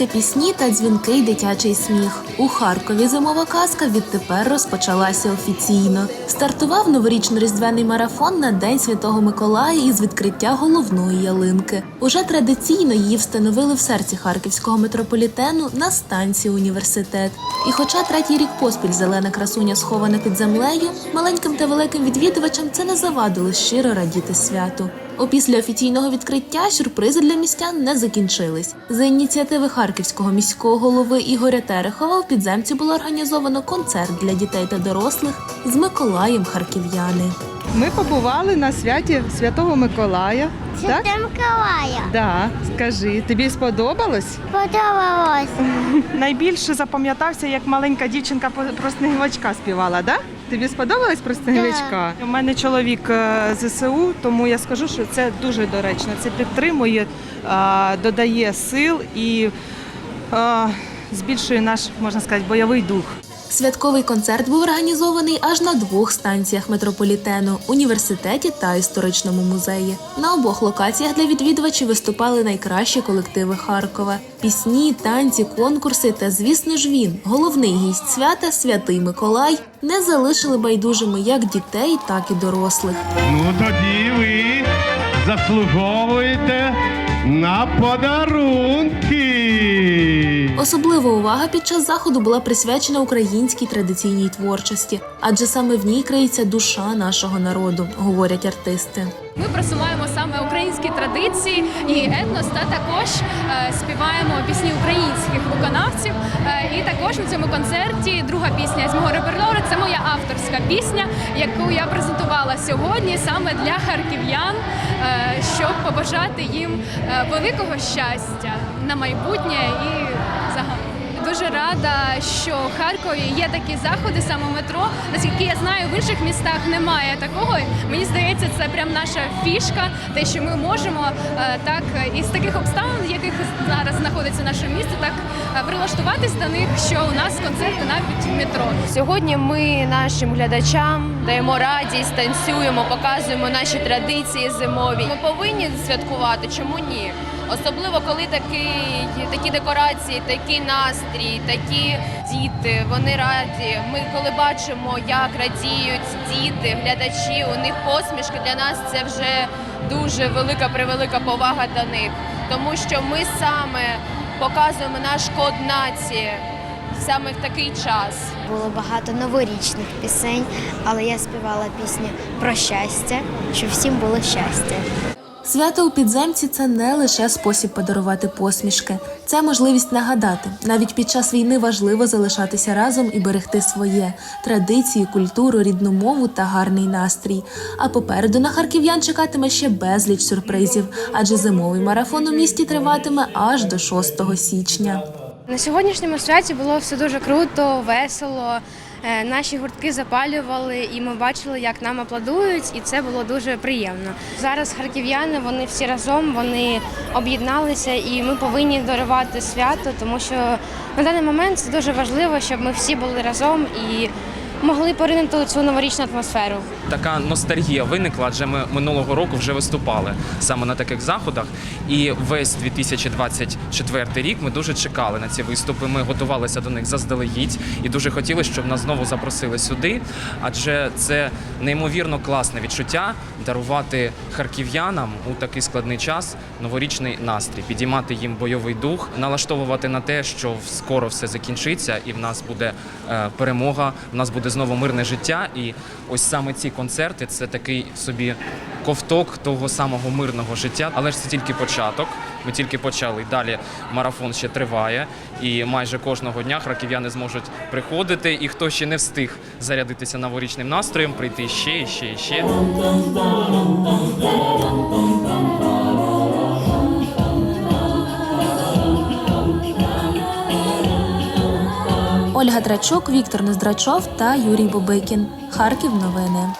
Тільки пісні та дзвінкий дитячий сміх. У Харкові зимова казка відтепер розпочалася офіційно. Стартував новорічно-різдвяний марафон на День Святого Миколая із відкриття головної ялинки. Уже традиційно її встановили в серці харківського метрополітену на станції університет. І хоча третій рік поспіль зелена красуня схована під землею, маленьким та великим відвідувачам це не завадило щиро радіти святу. Опісля офіційного відкриття сюрпризи для містян не закінчились. За ініціативи харківського міського голови Ігоря Терехова в підземці було організовано концерт для дітей та дорослих з Миколаєм Харків'яни. Ми побували на святі Святого Миколая. Так? Миколая. Да. Скажи, тобі сподобалось? Подобалось. Найбільше запам'ятався, як маленька дівчинка про- снігівачка співала, да? Тобі сподобалось про снігівачка? У мене чоловік е, ЗСУ, тому я скажу, що це дуже доречно. Це підтримує, додає сил і збільшує наш, можна сказати, бойовий дух. Святковий концерт був організований аж на двох станціях метрополітену університеті та історичному музеї. На обох локаціях для відвідувачів виступали найкращі колективи Харкова. Пісні, танці, конкурси та, звісно ж, він, головний гість свята, святий Миколай, не залишили байдужими як дітей, так і дорослих. Ну тоді ви заслуговуєте на подарунки. Особлива увага під час заходу була присвячена українській традиційній творчості, адже саме в ній криється душа нашого народу, говорять артисти. Ми просуваємо саме українські традиції і етнос, та також е, співаємо пісні українських виконавців. Е, і також на цьому концерті друга пісня з мого репертуару це моя авторська пісня, яку я презентувала сьогодні саме для харків'ян, е, щоб побажати їм великого щастя на майбутнє і загалом. Дуже рада, що в Харкові є такі заходи, саме метро. Наскільки я знаю, в інших містах немає такого. Мені здається, це прям наша фішка, те, що ми можемо е, так е, із таких обставин, зараз знаходиться наше місто, так е, прилаштуватись до них, що у нас концерти навіть в метро. Сьогодні ми нашим глядачам даємо радість, танцюємо, показуємо наші традиції зимові. Ми повинні святкувати, чому ні? Особливо коли такий, такі декорації, такий настрій, такі діти, вони раді. Ми коли бачимо, як радіють діти, глядачі, у них посмішки для нас це вже дуже велика превелика повага до них, тому що ми саме показуємо наш код нації саме в такий час. Було багато новорічних пісень, але я співала пісню про щастя, щоб всім було щастя. Свято у підземці це не лише спосіб подарувати посмішки, це можливість нагадати. Навіть під час війни важливо залишатися разом і берегти своє традиції, культуру, рідну мову та гарний настрій. А попереду на харків'ян чекатиме ще безліч сюрпризів, адже зимовий марафон у місті триватиме аж до 6 січня. На сьогоднішньому святі було все дуже круто, весело. Е, Наші гуртки запалювали, і ми бачили, як нам аплодують, і це було дуже приємно. Зараз харків'яни вони всі разом вони об'єдналися, і ми повинні дарувати свято, тому що на даний момент це дуже важливо, щоб ми всі були разом і могли поринути у цю новорічну атмосферу. така ностальгія виникла, адже ми минулого року вже виступали саме на таких заходах. І весь 2024 рік ми дуже чекали на ці виступи. Ми готувалися до них заздалегідь і дуже хотіли, щоб нас знову запросили сюди. Адже це неймовірно класне відчуття дарувати харків'янам у такий складний час новорічний настрій, підіймати їм бойовий дух, налаштовувати на те, що скоро все закінчиться, і в нас буде перемога, в нас буде знову мирне життя. І ось саме ці концерти це такий собі ковток того самого мирного життя. Але ж це тільки початок. Ми тільки почали. Далі марафон ще триває, і майже кожного дня харків'яни зможуть приходити. І хто ще не встиг зарядитися новорічним настроєм, прийти ще і ще і ще. Ольга Драчук, Віктор Нездрачов та Юрій Бубикін. Харків новини.